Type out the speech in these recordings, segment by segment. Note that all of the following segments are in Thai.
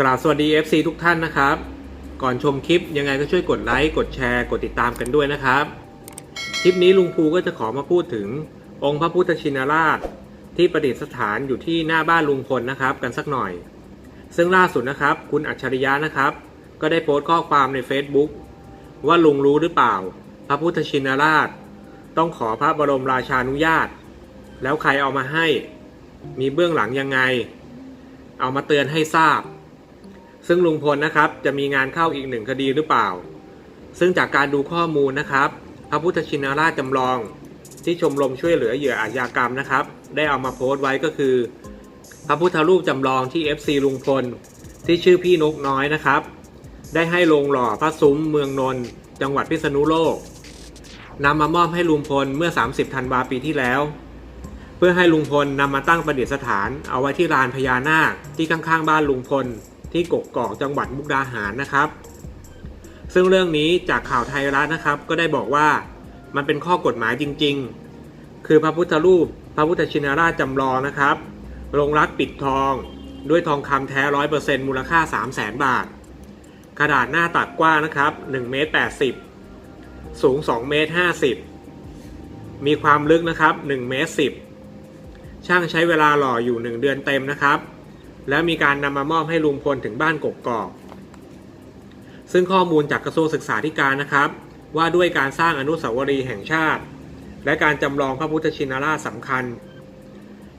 กราบสวัสดี FC ทุกท่านนะครับ ก่อนชมคลิปยังไงก็ช่วยกดไลค์กดแชร์กดติดตามกันด้วยนะครับ คลิปนี้ลุงภูก็จะขอมาพูดถึงองค์พระพุทธชินราช ที่ประดิษฐานอยู่ที่หน้าบ้านลุงพลนะครับ กันสักหน่อย ซึ่งล่าสุดนะครับ คุณอัจฉริยะนะครับ ก็ได้โพสต์ข้อความใน Facebook ว่าลุงรู้หรือเปล่า พระพุทธชินราช ต้องขอพระบรมราชานุญาต แล้วใครเอามาให้ มีเบื้องหลังยังไง เอามาเตือนให้ทราบ ซึ่งลุงพลนะครับจะมีงานเข้าอีกหนึ่งคดีหรือเปล่า ซึ่งจากการดูข้อมูลนะครับ พระพุทธชินราชจำลอง ที่ชมรมช่วยเหลือเหยื่ออาชญากรรมนะครับ ได้เอามาโพสต์ไว้ก็คือ พระพุทธรูปจำลองที่ FC ลุงพลที่ชื่อพี่นกน้อยนะครับ ได้ให้ลงหล่อพระซุ้มเมืองนนท์จังหวัดพิษณุโลกนำมามอบให้ลุงพลเมื่อ 30ธันวาปีที่แล้ว เพื่อให้ลุงพลนำมาตั้งประดิษฐาน เอาไว้ที่ลานพญานาคที่ข้างๆบ้านลุงพล ที่กกกอกจังหวัดมุกดาหารนะครับ ซึ่งเรื่องนี้จากข่าวไทยรัฐนะครับ ก็ได้บอกว่ามันเป็นข้อกฎหมายจริง ๆ คือพระพุทธรูป พระพุทธชินราชจำลองนะครับลงรักปิดทองด้วยทองคำแท้ร้อยเปอร์เซ็นต์มูลค่า3 0 0แสนบาท ขนาดหน้าตัดกว้างนะครับ1เมตร80 สูง2เมตร50 มีความลึกนะครับ1เมตร10 ช่างใช้เวลาหล่ออยู่ 1 เดือนเต็มนะครับ แล้วมีการนำมามอบให้ลุงพลถึงบ้านกกอก ซึ่งข้อมูลจากกระทรวงศึกษาธิการนะครับ ว่าด้วยการสร้างอนุสาวรีย์แห่งชาติ และการจำลองพระพุทธชินราชสำคัญ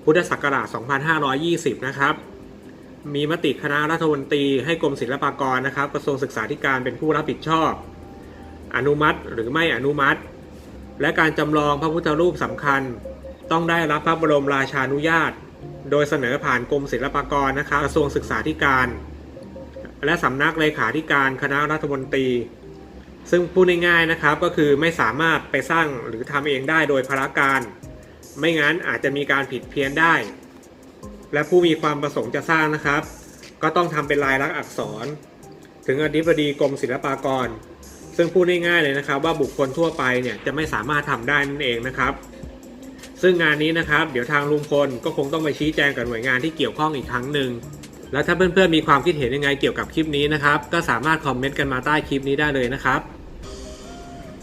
พุทธศักราช 2520 นะครับ มีมติคณะรัฐมนตรีให้กรมศิลปากรนะครับ กระทรวงศึกษาธิการเป็นผู้รับผิดชอบ อนุมัติหรือไม่อนุมัติ และการจำลองพระพุทธรูปสำคัญ ต้องได้รับพระบรมราชานุญาต โดยเสนอผ่านกรมศิลปากรนะครับกระทรวงศึกษาธิการ และสำนักเลขาธิการคณะรัฐมนตรี ซึ่งพูดง่ายๆนะครับก็คือไม่สามารถไปสร้างหรือทำเองได้โดยพละการ ไม่งั้นอาจจะมีการผิดเพี้ยนได้ และผู้มีความประสงค์จะสร้างนะครับ ก็ต้องทำเป็นลายลักษณ์อักษร ถึงอธิบดีกรมศิลปากร ซึ่งพูดง่ายๆเลยนะครับ ว่าบุคคลทั่วไปเนี่ยจะไม่สามารถทำได้นั่นเองนะครับ ซึ่งงานนี้นะครับ เดี๋ยวทางลุงพลก็คงต้องไปชี้แจงกับหน่วยงานที่เกี่ยวข้องอีกครั้งหนึ่งและถ้าเพื่อนๆมีความคิดเห็นยังไงเกี่ยวกับคลิปนี้นะครับ ก็สามารถคอมเมนต์กันมาใต้คลิปนี้ได้เลยนะครับ